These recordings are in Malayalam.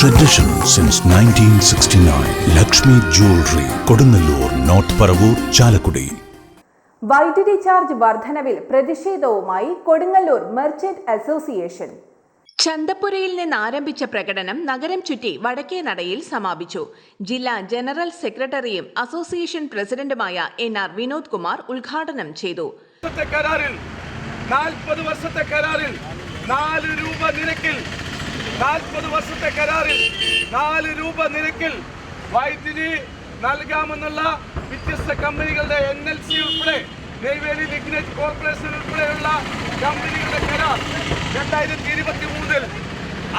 Tradition since 1969. Lakshmi jewellery Kodungallur north Paravur Chalakudy വൈദ്യുതി ചാർജ് വർധനവിൽ പ്രതിഷേധവുമായി കൊടുങ്ങല്ലൂർ മെർച്ചന്റ് അസോസിയേഷൻ ചന്തപ്പുരയിൽ നിന്ന് ആരംഭിച്ച പ്രകടനം നഗരം ചുറ്റി വടക്കേ നടയിൽ സമാപിച്ചു. ജില്ലാ ജനറൽ സെക്രട്ടറിയും അസോസിയേഷൻ പ്രസിഡന്റുമായ എൻ ആർ വിനോദ് കുമാർ ഉദ്ഘാടനം ചെയ്തു. കരാറിൽ നാൽപ്പത് വർഷത്തെ കരാറിൽ നാല് രൂപ നിരക്കിൽ നാൽപ്പത് വർഷത്തെ കരാറിൽ നാല് രൂപ നിരക്കിൽ വൈദ്യുതി നൽകാമെന്നുള്ള വ്യത്യസ്ത കമ്പനികളുടെ എൻ എൽ സി ഉൾപ്പെടെ നെയ്വേലി ലിഗ്നേറ്റ് കോർപ്പറേഷൻ ഉൾപ്പെടെയുള്ള കമ്പനികളുടെ കരാർ രണ്ടായിരത്തി ഇരുപത്തി മൂന്നിൽ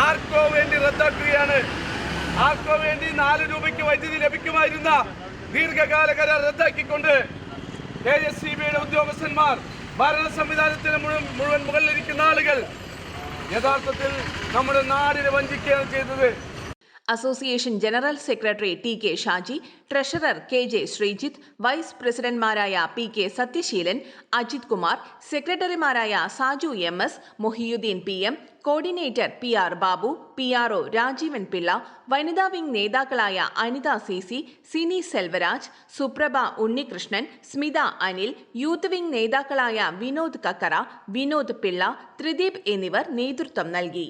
ആർക്കോ വേണ്ടി റദ്ദാക്കുകയാണ്. ആർക്കോ വേണ്ടി നാല് രൂപയ്ക്ക് വൈദ്യുതി ലഭിക്കുമായിരുന്ന ദീർഘകാല കരാർ റദ്ദാക്കിക്കൊണ്ട് കെ എസ് സി ബിയുടെ ഉദ്യോഗസ്ഥന്മാർ ഭരണ സംവിധാനത്തിന് മുഴുവൻ മുകളിലിരിക്കുന്ന ആളുകൾ യഥാർത്ഥത്തിൽ നമ്മുടെ നാടിനെ വഞ്ചിക്കുകയാണ് ചെയ്തത്. Association general secretary T K Shaji treasurer K J Sreejith vice പ്രസിഡന്റ്മാരായ P K Sathyaseelan Ajith Kumar സെക്രട്ടറിമാരായ Saju M S Mohiyuddin P M coordinator P R Babu P R O Rajeevan Pillai വനിതാ വിംഗ് നേതാക്കളായ Anitha C C Sini Selvaraj Suprabha Unnikrishnan Smitha Anil youth wing നേതാക്കളായ വിനോദ് കക്കറ വിനോദ് പിള്ള ത്രിദീപ് എന്നിവർ നേതൃത്വം നൽകി.